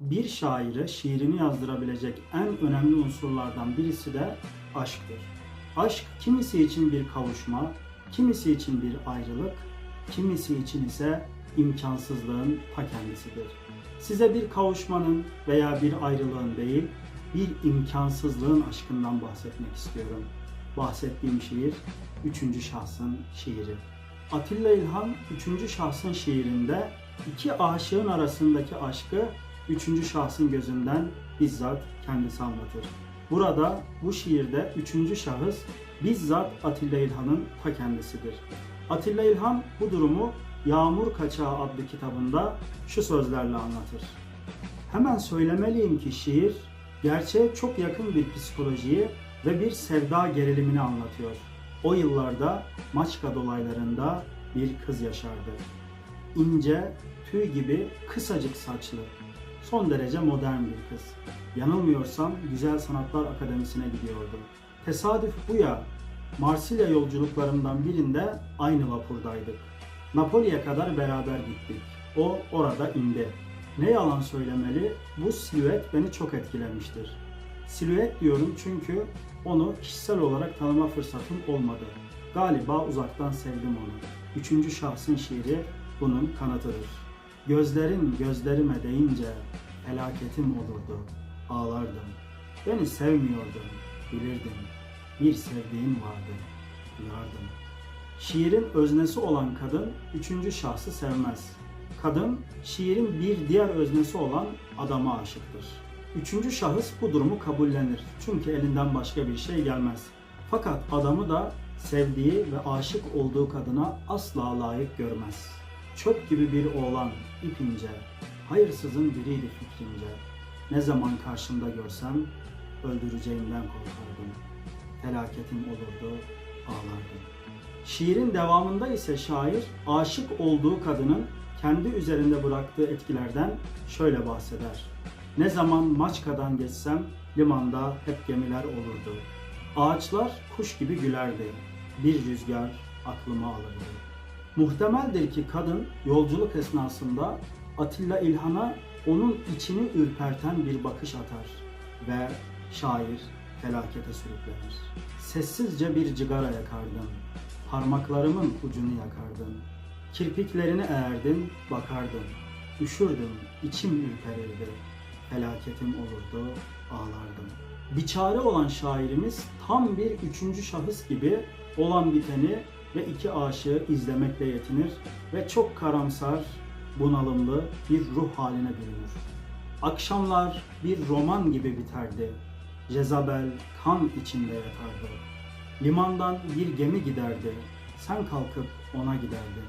Bir şaire şiirini yazdırabilecek en önemli unsurlardan birisi de aşktır. Aşk kimisi için bir kavuşma, kimisi için bir ayrılık, kimisi için ise imkansızlığın ta kendisidir. Size bir kavuşmanın veya bir ayrılığın değil, bir imkansızlığın aşkından bahsetmek istiyorum. Bahsettiğim şiir üçüncü şahsın şiiri. Atilla İlhan üçüncü şahsın şiirinde iki aşığın arasındaki aşkı üçüncü şahsın gözünden bizzat kendisi anlatır. Burada bu şiirde üçüncü şahıs bizzat Atilla İlhan'ın ta kendisidir. Atilla İlhan bu durumu Yağmur Kaçağı adlı kitabında şu sözlerle anlatır. Hemen söylemeliyim ki şiir gerçeğe çok yakın bir psikolojiyi ve bir sevda gerilimini anlatıyor. O yıllarda Maçka dolaylarında bir kız yaşardı. İnce, tüy gibi kısacık saçlı, son derece modern bir kız. Yanılmıyorsam Güzel Sanatlar Akademisi'ne gidiyordu. Tesadüf bu ya, Marsilya yolculuklarımdan birinde aynı vapurdaydık. Napoli'ye kadar beraber gittik. O orada indi. Ne yalan söylemeli, bu silüet beni çok etkilemiştir. Silüet diyorum çünkü onu kişisel olarak tanıma fırsatım olmadı. Galiba uzaktan sevdim onu. Üçüncü şahsın şiiri bunun kanıtıdır. Gözlerin gözlerime deyince felaketim olurdu, ağlardım. Beni sevmiyordun, bilirdim. Bir sevdiğim vardı, duyardım. Şiirin öznesi olan kadın üçüncü şahsı sevmez. Kadın şiirin bir diğer öznesi olan adama aşıktır. Üçüncü şahıs bu durumu kabullenir. Çünkü elinden başka bir şey gelmez. Fakat adamı da sevdiği ve aşık olduğu kadına asla layık görmez. Çöp gibi bir oğlan, ipince, hayırsızın biriydi fikrimce. Ne zaman karşımda görsem öldüreceğimden korkardım. Felaketim olurdu, ağlardım. Şiirin devamında ise şair aşık olduğu kadının kendi üzerinde bıraktığı etkilerden şöyle bahseder. Ne zaman Maçka'dan geçsem limanda hep gemiler olurdu. Ağaçlar kuş gibi gülerdi. Bir rüzgar aklıma alırdı. Muhtemeldir ki kadın yolculuk esnasında Atilla İlhan'a onun içini ürperten bir bakış atar ve şair felakete sürüklenir. Sessizce bir cigara yakardım. Parmaklarımın ucunu yakardım. Kirpiklerini eğerdim, bakardım. Üşürdüm, içim ürperirdi. Felaketim olurdu, ağlardım. Biçare olan şairimiz tam bir üçüncü şahıs gibi olan biteni ve iki aşığı izlemekle yetinir ve çok karamsar, bunalımlı bir ruh haline bürünür. Akşamlar bir roman gibi biterdi. Jezabel kan içinde yatardı. Limandan bir gemi giderdi. Sen kalkıp ona giderdin.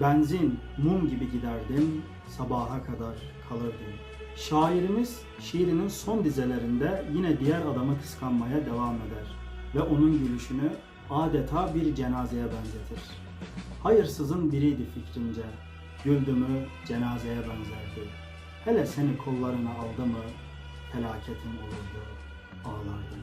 Benzin, mum gibi giderdim. Sabaha kadar kalırdım. Şairimiz şiirinin son dizelerinde yine diğer adamı kıskanmaya devam eder ve onun gülüşünü adeta bir cenazeye benzetir. Hayırsızın biriydi fikrimce, güldü mü cenazeye benzerdi. Hele seni kollarına aldı mı felaketin olurdu, ağlardım.